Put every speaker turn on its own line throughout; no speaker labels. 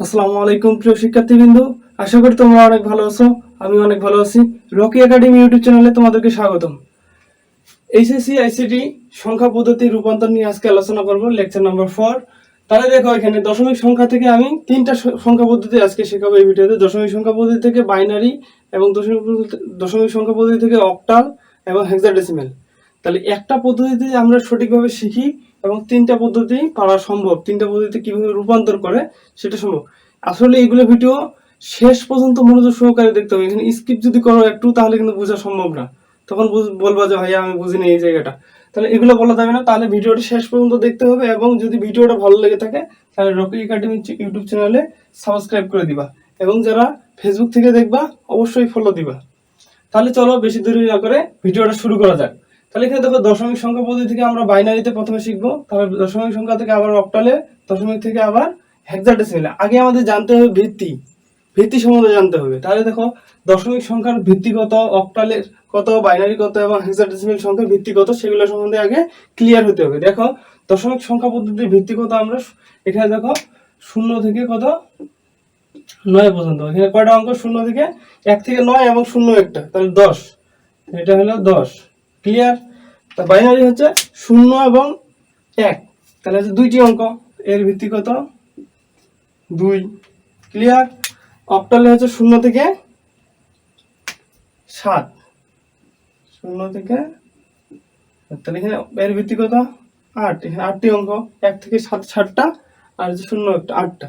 আসসালামু আলাইকুম, প্রিয় শিক্ষার্থীবৃন্দ। আশা করি তোমরা অনেক ভালো আছো আমি অনেক ভালো আছি। রকি একাডেমি ইউটিউব চ্যানেলে তোমাদেরকে স্বাগতম। এইচএসসি, আইসিটি সংখ্যা পদ্ধতি রূপান্তর নিয়ে আজকে আলোচনা করব লেকচার নাম্বার ফোর তাহলে দেখো, এখানে দশমিক সংখ্যা থেকে আমি তিনটা সংখ্যা পদ্ধতি আজকে শেখাবো এই ভিডিওতে। দশমিক সংখ্যা পদ্ধতি থেকে বাইনারি এবং দশমিক দশমিক সংখ্যা পদ্ধতি থেকে অক্টাল এবং হেক্সাডেসিমেল তাহলে একটা পদ্ধতিতে আমরা সঠিকভাবে শিখি এবং তিনটা পদ্ধতি পারা সম্ভব। তিনটা পদ্ধতি কীভাবে রূপান্তর করে সেটা সম্ভব। আসলে এগুলো ভিডিও শেষ পর্যন্ত মনোযোগ সহকারে দেখতে হবে। এখানে স্কিপ যদি করো একটু, তাহলে কিন্তু বোঝা সম্ভব না। তখন বলবা যে, ভাইয়া, আমি বুঝিনি এই জায়গাটা। তাহলে এগুলো বলা যাবে না। তাহলে ভিডিওটা শেষ পর্যন্ত দেখতে হবে এবং যদি ভিডিওটা ভালো লেগে থাকে, তাহলে রকি একাডেমি ইউটিউব চ্যানেলে সাবস্ক্রাইব করে দিবা। এবং যারা ফেসবুক থেকে দেখবা, অবশ্যই ফলো দিবা। তাহলে চলো, বেশি দেরি না করে ভিডিওটা শুরু করা যাক। তাহলে এখানে দেখো দশমিক সংখ্যা পদ্ধতি থেকে আমরা বাইনারিতে প্রথমে শিখব, তারপর দশমিক সংখ্যা থেকে আবার অক্টালে, দশমিক থেকে আবার হেক্সাডেসিমেলে আগে আমাদের জানতে হবে ভিত্তি ভিত্তি সম্বন্ধে জানতে হবে। তাহলে দেখো দশমিক সংখ্যার ভিত্তি কত, অক্টালের কত, বাইনারি কত এবং হেক্সাডেসিমেল সংখ্যার ভিত্তি কত, সেগুলো সম্বন্ধে আগে ক্লিয়ার হতে হবে। দেখো দশমিক সংখ্যা পদ্ধতির ভিত্তি কত আমরা এখানে দেখো শূন্য থেকে কত? নয় পর্যন্ত। এখানে কয়টা অঙ্ক? শূন্য থেকে এক থেকে নয় এবং শূন্য একটা। তাহলে দশ। এটা হলো দশ। ক্লিয়ার তা বাইনারি হচ্ছে শূন্য এবং এক। তাহলে হচ্ছে দুইটি অঙ্ক। এর ভিত্তি কত? দুই। ক্লিয়ার অক্টালে হচ্ছে শূন্য থেকে সাত। শূন্য থেকে তাহলে এখানে এর ভিত্তি কত? আট। এখানে আটটি অঙ্ক। এক থেকে সাত, সাতটা। আর হচ্ছে শূন্য একটা, আটটা।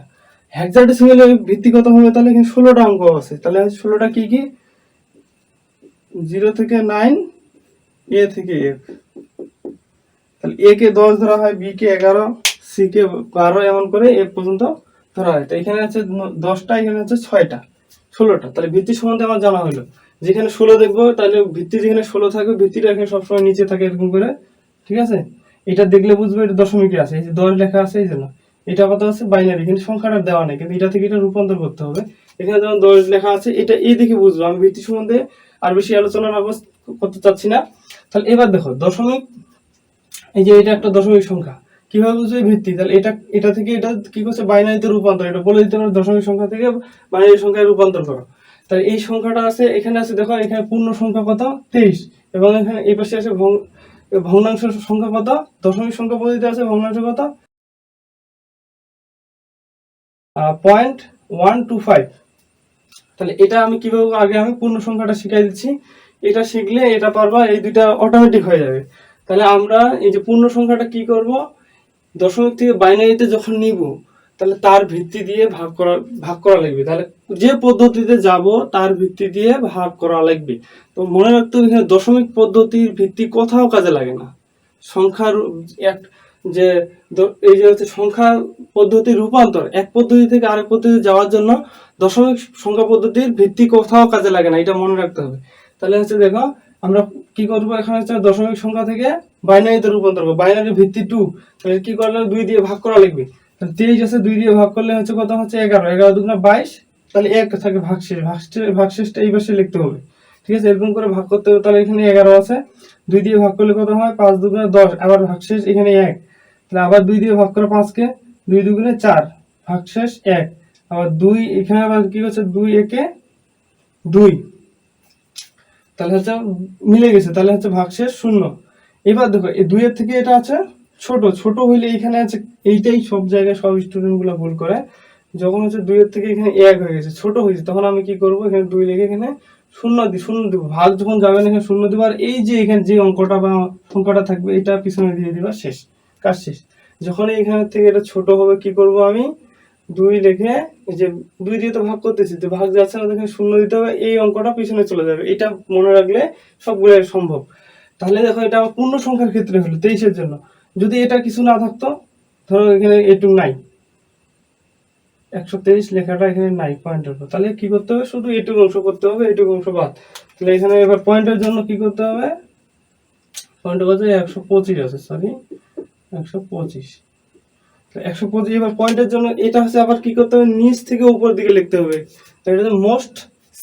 হেক্সাডেসিমেলের ভিত্তি কত হবে? তাহলে এখানে ষোলোটা অঙ্ক আছে। তাহলে ষোলোটা কি কি? জিরো থেকে নাইন এ থেকে এফ তাহলে এ কে দশ ধরা হয় বি কে এগারো সি কে বারো, এমন করে এফ পর্যন্ত ধরা হয়। তো এখানে আছে দশটা, এখানে আছে ছয়টা, ষোলোটা। তাহলে ভিত্তি সম্বন্ধে আমার জানা হলো। যেখানে ষোলো দেখব, তাহলে ভিত্তি যেখানে ষোলো থাকবে, ভিত্তিটা এখানে সবসময় নিচে থাকে এরকম করে। ঠিক আছে? এটা দেখলে বুঝব এটা দশমিকে আছে। এই যে দশ লেখা আছে, এই জন্য। এটা কত আছে বাইনারি কিন্তু সংখ্যাটা দেওয়া নেই। কিন্তু এটা থেকে এটা রূপান্তর করতে হবে। এখানে যেমন দশ লেখা আছে, এটা এই দিকে বুঝব। আমি ভিত্তি সম্বন্ধে আর বেশি আলোচনা করতে- করতে চাচ্ছি না। তাহলে এবার দেখো, দশমিক, এই যে এটা একটা দশমিক সংখ্যা। কীভাবে বুঝবে ভিত্তি? তাহলে এটা এটা থেকে এটা কি করছে? বাইনারিতে রূপান্তর, এটা বলে দিতে পারো দশমিক সংখ্যা থেকে বাইনারি সংখ্যায় রূপান্তর করো। তাহলে এই সংখ্যাটা আছে, এখানে আছে, দেখো, এখানে পূর্ণ সংখ্যা কত? তেইশ। এবং এখানে এই পাশে আছে ভগ্ন- ভগ্নাংশ সংখ্যা কত? দশমিক সংখ্যা পদ্ধতিতে আছে, ভগ্নাংশ কত? পয়েন্ট ওয়ান টু ফাইভ তাহলে এটা আমি কীভাবে, আগে আমি পূর্ণ সংখ্যাটা শিখাই দিচ্ছি। এটা শিখলে, এটা পারবা, এই দুইটা অটোমেটিক হয়ে যাবে। তাহলে আমরা এই যে পূর্ণ সংখ্যাটা কি করব? দশমিক থেকে বাইনারিতে যখন নিব, তাহলে তার ভিত্তি দিয়ে ভাগ করা ভাগ করা লাগবে। তাহলে যে পদ্ধতিতে যাব, তার ভিত্তি দিয়ে ভাগ করা লাগবে। তো মনে রাখতে হবে দশমিক পদ্ধতির ভিত্তি কোথাও কাজে লাগে না। সংখ্যার এক যে এই যে হচ্ছে সংখ্যা পদ্ধতি রূপান্তর, এক পদ্ধতি থেকে আরেক পদ্ধতি যাওয়ার জন্য দশমিক সংখ্যা পদ্ধতির ভিত্তি কোথাও কাজে লাগে না, এটা মনে রাখতে হবে। তাহলে হচ্ছে দেখো, আমরা কি করব? এখানে হচ্ছে দশমিক সংখ্যা থেকে বাইনারিতে রূপান্তর করব। বাইনারি ভিত্তি টু তাহলে কি করলে? দুই দিয়ে ভাগ করা লাগবে তাহলে তেইশ আছে, দুই দিয়ে ভাগ করলে হচ্ছে কত হচ্ছে? এগারো। এগারো দুগুণা বাইশ, তাহলে এক থাকে ভাগশেষ। ভাগশেষ, ভাগশেষটা এই পাশে লিখতে হবে। ঠিক আছে? এরকম করে ভাগ করতে হবে, তাহলে এখানে এগারো আছে। দুই দিয়ে ভাগ করলে কত হয়? পাঁচ দুগুণে দশ। আবার ভাগশেষ, এখানে এক। তাহলে আবার দুই দিয়ে ভাগ করে পাঁচকে? দুই দুগুণে চার। ভাগশেষ, এক। আবার দুই, এখানে আবার কি হচ্ছে দুই একে দুই। তাহলে হচ্ছে মিলে গেছে, তাহলে হচ্ছে ভাগশেষ শূন্য। এবার দেখো, এই দুইয়ের থেকে এটা আছে ছোট। ছোট হইলে এখানে আছে এইটাই সব জায়গায় সব স্টুডেন্টগুলো ভুল করে। যখন হচ্ছে দুইয়ের থেকে এখানে এক হয়ে গেছে, ছোট হয়েছে, তখন আমি কি করব? এখানে দুই লেগে এখানে শূন্য দিই শূন্য দিব। ভাগ যখন যাবেন এখানে শূন্য দিব, আর এই যে এখানে যে অঙ্কটা বা সংখ্যাটা থাকবে, এটা পিছনে দিয়ে দিবা শেষ, কাজ শেষ। যখন এখানে থেকে এটা ছোট হবে, কি করব আমি? দুই এই যে দুই দিয়ে তো ভাগ করতেছি, তো ভাগ যাচ্ছে না দেখে শূন্য দিতে হবে, এই অঙ্কটা পিছনে চলে যাবে। এটা মনে রাখলে সবগুলো সম্ভব। তাহলে দেখো এটা আমার পূর্ণ সংখ্যার ক্ষেত্রে হলো তেইশের জন্য। যদি এটা কিছু না থাকতো, ধরো এখানে এটুক নাই একশো তেইশ লেখাটা এখানে নাই, পয়েন্টের উপর। তাহলে কি করতে হবে? শুধু এটুকু অংশ করতে হবে এটুকু অংশ বাদ। তাহলে এখানে এবার পয়েন্টের জন্য কি করতে হবে? পয়েন্টের কত একশো পঁচিশ আছে সরি একশো পঁচিশ। একশো পঁচিশ, এবার পয়েন্টের জন্য এটা হচ্ছে আবার কি করতে হবে? নিচ থেকে উপর দিকে লিখতে হবে। এটা মোস্ট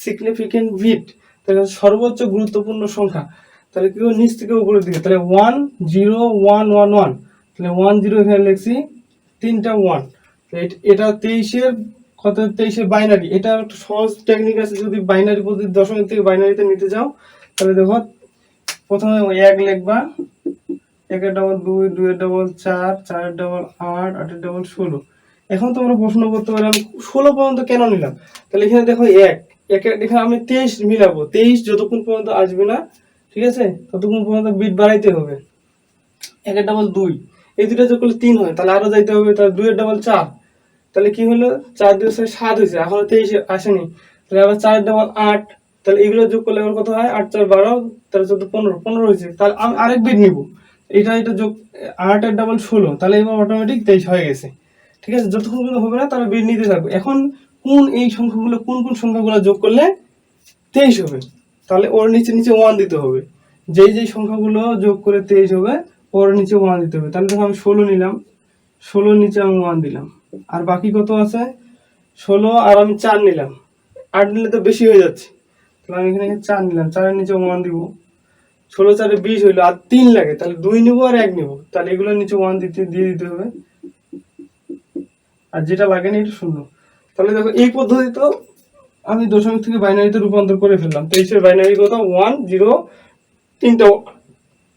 সিগনিফিকেন্ট বিট তাহলে সর্বোচ্চ গুরুত্বপূর্ণ সংখ্যা। তাহলে কি নিচ থেকে উপরের দিকে। তাহলে one zero one one one তাহলে ওয়ান জিরো এখানে লিখছি, তিনটা ওয়ান এটা তেইশের কত? তেইশে বাইনারি এটা একটা সহজ টেকনিক আছে, যদি বাইনারি পদ্ধতি দশমিক থেকে বাইনারিতে নিতে যাও তাহলে দেখো, প্রথমে এক লিখবা। একের ডবল দুই, দুইয়ের ডবল চার, চারের ডবল আট, আটের ডবল ষোলো। এখন তোমরা প্রশ্ন করতে পারো ষোলো পর্যন্ত কেন নিলাম? তাহলে এখানে দেখো এক। একে এখানে আমি তেইশ মিলাবো। তেইশ যতক্ষণ পর্যন্ত আসবে না, ঠিক আছে? ততক্ষণ পর্যন্ত বিট বাড়াইতে হবে। একের ডাবল দুই। এই দুটো যোগ করলে তিন হয়, তাহলে আরও যাইতে হবে, তাহলে দুইয়ের ডাবল চার। তাহলে কি হলো? চার দুই সাত হয়েছে, এখনও তেইশ আসেনি। তাহলে আবার চারের ডাবল আট। তাহলে এগুলো যোগ করলে আবার কত হয়? আট চার বারো, তাহলে চোদ্দ পনেরো। পনেরো হয়েছে। তাহলে আমি আরেক বিট নিব। এটা এটা যোগ আটের ডাবল ষোলো, তাহলে এবার অটোমেটিক তেইশ হয়ে গেছে। ঠিক আছে? যতক্ষণ পর্যন্ত হবে না, তাহলে বিট নিতে থাকবে। এখন কোন এই সংখ্যাগুলো, কোন কোন সংখ্যাগুলো যোগ করলে তেইশ হবে? তাহলে ওর নিচে নিচে ওয়ান দিতে হবে। যেই যেই সংখ্যাগুলো যোগ করে তেইশ হবে, ওর নিচে ওয়ান দিতে হবে। তাহলে দেখো আমি ষোলো নিলাম। ষোলোর নিচে আমি ওয়ান দিলাম। আর বাকি কত আছে? ষোলো আর আমি চার নিলাম। আট নিলে তো বেশি হয়ে যাচ্ছে। তাহলে আমি এখানে চার নিলাম। চারের নিচে ওয়ান দিব। ষোলো চারে বিশ হইল, আর তিন লাগে, তাহলে দুই নিবো আর এক নিবো। তাহলে এগুলোর নিচে ওয়ান দিতে দিয়ে দিতে হবে। আর যেটা লাগে না, এটা শূন্য। তাহলে দেখো, এই পদ্ধতি তো আমি দশমিক থেকে বাইনারিতে রূপান্তর করে ফেললাম। তেইশের বাইনারি কত ওয়ান জিরো তিনটা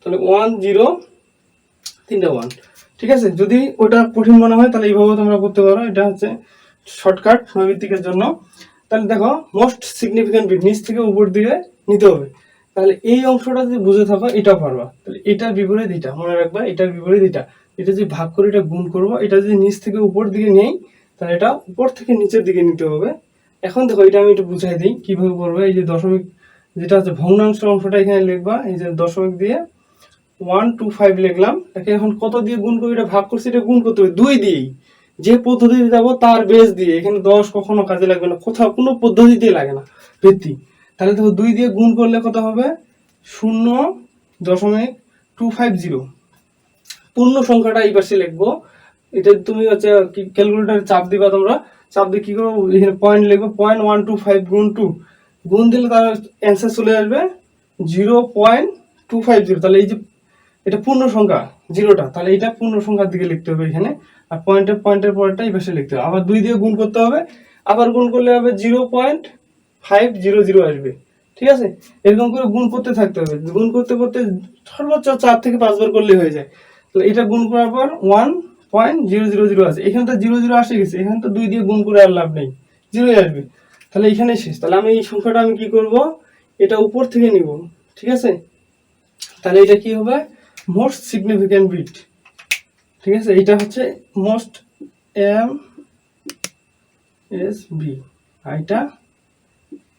তাহলে ওয়ান জিরো তিনটা ওয়ান ঠিক আছে? যদি ওটা কঠিন মনে হয়, তাহলে এইভাবে তোমরা করতে পারো। এটা হচ্ছে শর্টকাট নৈবিত্তিকের জন্য। তাহলে দেখো মোস্ট সিগনিফিক্যান্ট বিট নিচ থেকে উপর দিকে নিতে হবে। তাহলে এই অংশটা যদি বুঝে থাকো এটাও পারবা তাহলে এটার বিপরীত এটা, মনে রাখবা, এটার বিপরীত এটা। এটা যদি ভাগ করে এটা গুণ করব, এটা যদি নিচ থেকে উপর দিকে নেই, তাহলে এটা উপর থেকে নিচের দিকে নিতে হবে। এখন দেখো, এটা আমি একটু বুঝাই দিই, কীভাবে করব। এই যে দশমিক, যেটা হচ্ছে ভগ্নাংশ অংশটা এখানে লিখবা, এই যে দশমিক দিয়ে ওয়ান টু ফাইভ লিখলাম। একে এখন কত দিয়ে গুণ করে, এটা ভাগ করছি, এটা গুণ করতে হবে দুই দিয়েই। যে পদ্ধতিতে যাব, তার বেস দিয়ে। এখানে দশ কখনো কাজে লাগবে না, কোথাও কোনো পদ্ধতিতে লাগে না। ভিত্তি। তাহলে দেখো দুই দিয়ে গুণ করলে কত হবে? শূন্য দশমিক টু ফাইভ জিরো। পূর্ণ সংখ্যাটা এই পাশে লিখব। এটা তুমি হচ্ছে ক্যালকুলেটারে চাপ দিবা তোমরা। চাপ দিয়ে কি করব? এখানে পয়েন্ট লিখব। পয়েন্ট ওয়ান টু ফাইভ গুণ টু গুণ দিলে তার অ্যান্সার চলে আসবে zero point two five zero. তাহলে এই যে এটা পূর্ণ সংখ্যা জিরোটা, তাহলে এটা পূর্ণ সংখ্যার দিকে লিখতে হবে এখানে। আর পয়েন্টের পয়েন্টের পরেরটা এই পাশে লিখতে হবে। আবার দুই দিয়ে গুণ করতে হবে। আবার গুণ করলে হবে zero point five zero zero আসবে। ঠিক আছে? এরকম করে গুণ করতে থাকতে হবে। গুণ করতে করতে সর্বোচ্চ চার থেকে পাঁচবার করলে হয়ে যায়। তাহলে এটা গুণ করার পর one point zero zero zero আছে এখানে তো জিরো জিরো আসে গেছে। এখানে তো দুই দিয়ে গুণ করে আর লাভ নেই। জিরোই আসবে। তাহলে এখানে শেষ। তাহলে আমি এই সংখ্যাটা আমি কি করব? এটা উপর থেকে নিব। ঠিক আছে? তাহলে এটা কি হবে? মোস্ট সিগনিফিক্যান্ট বিট ঠিক আছে? এটা হচ্ছে মোস্ট এম এস বি এটা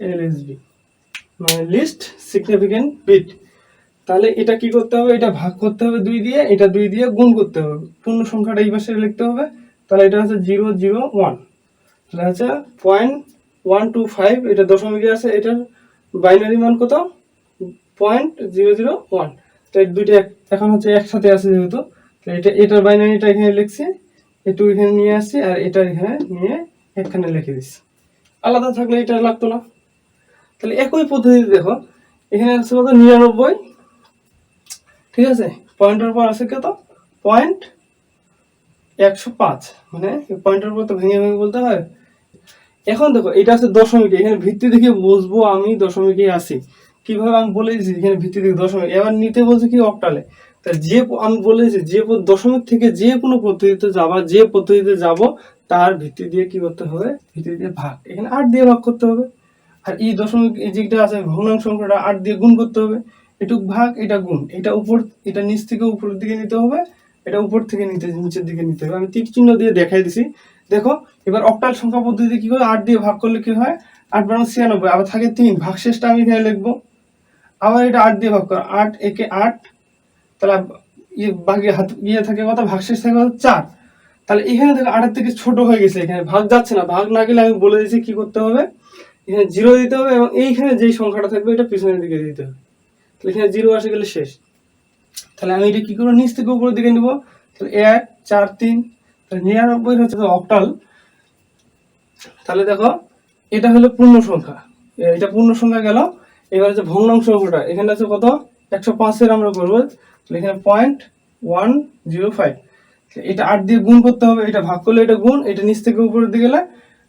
এল এস বি মানে লিস্ট সিগনিফিক্যান্ট বিট তাহলে এটা কি করতে হবে? এটা ভাগ করতে হবে দুই দিয়ে, এটা দুই দিয়ে গুণ করতে হবে। পূর্ণ সংখ্যাটা এই পাশে লিখতে হবে। তাহলে এটা হচ্ছে জিরো জিরো ওয়ান তাহলে হচ্ছে পয়েন্ট ওয়ান টু ফাইভ এটা দশমিকে আছে, এটার বাইনারি মান কত? পয়েন্ট জিরো জিরো ওয়ান তো এই দুইটা এখন হচ্ছে একসাথে আছে যেহেতু তো এটা এটার বাইনারিটা এখানে লিখছি। একটু এখানে নিয়ে আসছি, আর এটা এখানে নিয়ে এখানে লিখে দিচ্ছি। আলাদা থাকলে এটা লাগতো না। তাহলে একই পদ্ধতিতে দেখো, এখানে আছে কত? নিরানব্বই। ঠিক আছে? পয়েন্টের পর আছে কত? পয়েন্ট একশো পাঁচ। মানে পয়েন্টের পর তো ভেঙে ভেঙে বলতে হয়। এখন দেখো, এটা আছে দশমিক। এখানে ভিত্তি দেখে বুঝব আমি দশমিকে আছি। কীভাবে আমি বলে দিয়েছি এখানে ভিত্তি থেকে দশমিক? এবার নিতে বলছে কি অক্টালে? তা যে আমি বলেছি যে দশমিক থেকে যে কোনো পদ্ধতিতে যাবা, যে পদ্ধতিতে যাব, তার ভিত্তি দিয়ে কি করতে হবে? ভিত্তি দিয়ে ভাগ। এখানে আট দিয়ে ভাগ করতে হবে। আর এই দশমিক যেটা আছে ভগ্নাংশ সংখ্যাটা আট দিয়ে গুণ করতে হবে। এটুক ভাগ, এটা গুণ। এটা উপর, এটা নিচ থেকে উপরের দিকে নিতে হবে, এটা উপর থেকে নিতে, নিচের দিকে নিতে হবে। আমি তীর চিহ্ন দিয়ে দেখাই দিছি। দেখো, এবার অক্টাল সংখ্যা পদ্ধতিতে কি করে আট দিয়ে ভাগ করলে কি হয়? আট বারো ছিয়ানব্বই, আবার থাকে তিন। ভাগ শেষটা আমি এখানে লিখব। আবার এটা আট দিয়ে ভাগ করো। আট একে আট, তাহলে ইয়ে বাকি হাত ইয়ে থাকে কত? ভাগশেষ থাকে কথা চার। তাহলে এখানে দেখো আটের থেকে ছোট হয়ে গেছে এখানে। ভাগ যাচ্ছে না। ভাগ না গেলে আমি বলে দিয়েছি কি করতে হবে? এখানে জিরো দিতে হবে এবং এইখানে যেই সংখ্যাটা থাকবে এটা পিছনের দিকে দিতে হবে। তাহলে এখানে জিরো আসে গেলে শেষ। তাহলে আমি এটা কি করব নিচ থেকে উপরের দিকে নিব? তাহলে এক, চার, তিন, তাহলে নিরানব্বই হচ্ছে তো অক্টাল তাহলে দেখো, এটা হলো পূর্ণ সংখ্যা। এটা পূর্ণ সংখ্যা গেল। এবার হচ্ছে ভগ্নাংশ অঙ্কটা। এখানে আছে কত? একশো পাঁচের আমরা করব। এখানে পয়েন্ট ওয়ান জিরো ফাইভ এটা আট দিয়ে গুণ করতে হবে। এটা ভাগ করলে এটা গুণ। এটা নিচ থেকে উপরের দিকে গেলে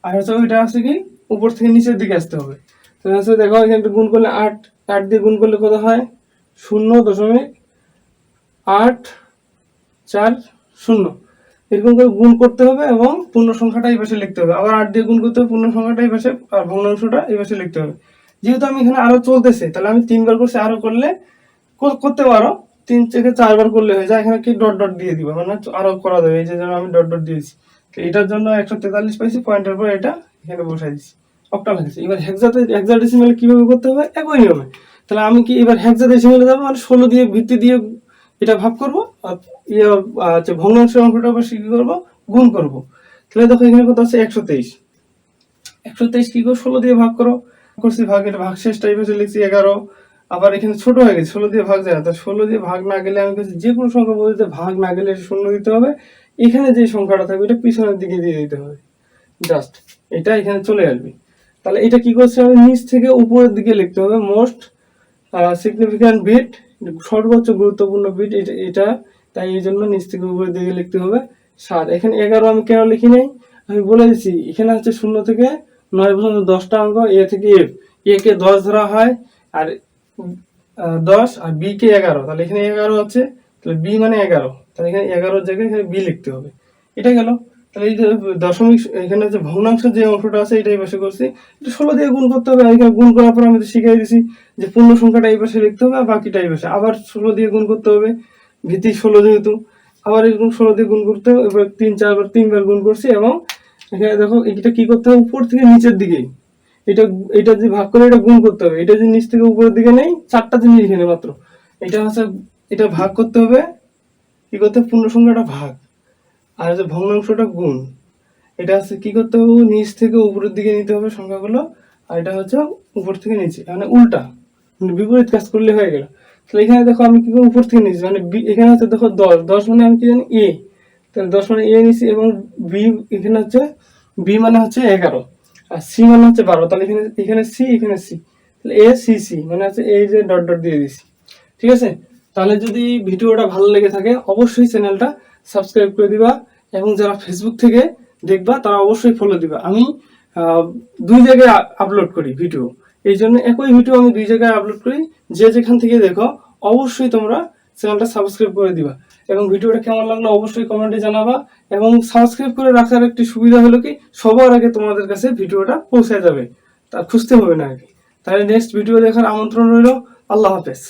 আর হচ্ছে ওইটা আছে কি? উপর থেকে নিচের দিকে আসতে হবে। তো দেখো, এখানে গুণ করলে আট আট দিয়ে গুণ করলে কত হয়? শূন্য দশমিক আট চার শূন্য। এরকম করে গুণ করতে হবে এবং পূর্ণ সংখ্যাটা এই পাশে লিখতে হবে। আবার আট দিয়ে গুণ করতে হবে পূর্ণ সংখ্যাটা এই পাশে, আর ভগ্নাংশটা এই পাশে লিখতে হবে। যেহেতু আমি এখানে আরও চলতেছে, তাহলে আমি তিনবার করছি, আরও করলে করতে পারো। তিন থেকে চারবার করলে হয়ে যায়, এখানে কি ডট ডট দিয়ে দিব? মানে আরও করা যাবে, এই যে আমি ডট ডট দিয়েছি। তো এটার জন্য একশো তেতাল্লিশ পাইছি, পয়েন্টের পর এটা এখানে বসাই দিচ্ছি অক্টাল হয়েছে এবার হেক্সাতে হেক্সাডেসিমালে কীভাবে করতে হবে? একই নিয়মে। তাহলে আমি কি এবার হেক্সাডেসিমালে যাব মানে ষোলো দিয়ে ভিত্তি দিয়ে এটা ভাগ করব? ইয়ে আহ, হচ্ছে ভগ্নাংশের অঙ্কটা আবার কি করব? গুণ করব। তাহলে দেখো এখানে কত আছে? একশো তেইশ। একশো তেইশ কি করো? ষোলো দিয়ে ভাগ করো। করছি ভাগ এটা ভাগ শেষ টাইপে লিখছি এগারো। আবার এখানে ছোট হয়ে গেছে ষোলো দিয়ে ভাগ যায় না। তো ষোলো দিয়ে ভাগ না গেলে আমি কাছে যে কোনো সংখ্যা বলতে ভাগ না গেলে শূন্য দিতে হবে। এখানে যে সংখ্যাটা থাকবে এটা পিছনের দিকে দিয়ে দিতে হবে। জাস্ট এটা এখানে চলে আসবে। তাহলে এটা কি করছে আমি? নিচ থেকে উপরের দিকে লিখতে হবে মোস্ট সিগনিফিক্যান্ট বিট সর্বোচ্চ গুরুত্বপূর্ণ বিট এটা তাই এই জন্য নিচ থেকে উপরের দিকে লিখতে হবে সাত। এখানে এগারো আমি কেন লিখি নাই? আমি বলে দিচ্ছি এখানে হচ্ছে শূন্য থেকে নয় পর্যন্ত দশটা অঙ্ক, এ থেকে এফ। এ কে দশ ধরা হয়, আর দশ, আর বি কে এগারো। তাহলে এখানে এগারো আছে, তাহলে বি মানে এগারো। তাহলে এখানে এগারোর জায়গায় এখানে বি লিখতে হবে। এটা গেল। তাহলে এই যে দশমিক, এখানে যে ভগ্নাংশ যে অংশটা আছে এটাই পাশে করছি। এটা ষোলো দিয়ে গুণ করতে হবে এখানে গুণ করার পর আমি তো শিখিয়ে দিছি যে পূর্ণ সংখ্যাটা এই পাশে লিখতে হবে আর বাকিটা এই পাশে। আবার ষোলো দিয়ে গুণ করতে হবে ভিত্তি ষোলো যেহেতু। আবার এরকম ষোলো দিয়ে গুণ করতে হবে, এবার তিন, চারবার, তিনবার গুণ করছি এবং এখানে দেখো, এটা কি করতে হবে? উপর থেকে নিচের দিকে এটা এটা যদি ভাগ করে এটা গুণ করতে হবে। এটা যদি নিচ থেকে উপরের দিকে নেই, চারটা জিনিস এখানে মাত্র। এটা হচ্ছে, এটা ভাগ করতে হবে, কি করতে হবে? পূর্ণ সংখ্যাটা ভাগ। আর হচ্ছে ভগ্নাংশটা গুণ, এটা হচ্ছে কি করতে হবে? নিচ থেকে উপরের দিকে নিতে হবে সংখ্যাগুলো, আর এটা হচ্ছে উপর থেকে নিচে মানে উল্টা। বিপরীত কাজ করলে হয়ে গেল। তাহলে এখানে দেখো আমি কি করব? উপর থেকে নিচে মানে বি- এখানে হচ্ছে দেখো দশ দশ মানে আমি কি জানি? এ। তাহলে দশ মানে এ নিচ্ছি এবং বি এখানে হচ্ছে, বি মানে হচ্ছে এগারো, আর সি মানে হচ্ছে বারো। তাহলে এখানে এখানে সি এখানে সি। তাহলে এ, সি সি মানে হচ্ছে এই যে ডট ডট দিয়ে দিছি ঠিক আছে? তাহলে যদি ভিডিওটা ভালো লেগে থাকে, অবশ্যই চ্যানেলটা সাবস্ক্রাইব করে দিবা। এবং যারা ফেসবুক থেকে দেখবা, তারা অবশ্যই ফলো দিবা। আমি দুই জায়গায় আপলোড করি ভিডিও এই জন্য একই ভিডিও আমি দুই জায়গায় আপলোড করি। যে যেখান থেকে দেখো, অবশ্যই তোমরা চ্যানেলটা সাবস্ক্রাইব করে দিবা। এবং ভিডিওটা কেমন লাগল অবশ্যই কমেন্টে জানাবা। এবং সাবস্ক্রাইব করে রাখার একটি সুবিধা হলো কি, সবার আগে তোমাদের কাছে ভিডিওটা পৌঁছে যাবে। তা খুঁজতে হবে না আগে। তাহলে নেক্সট ভিডিও দেখার আমন্ত্রণ রইল। আল্লাহ হাফেজ।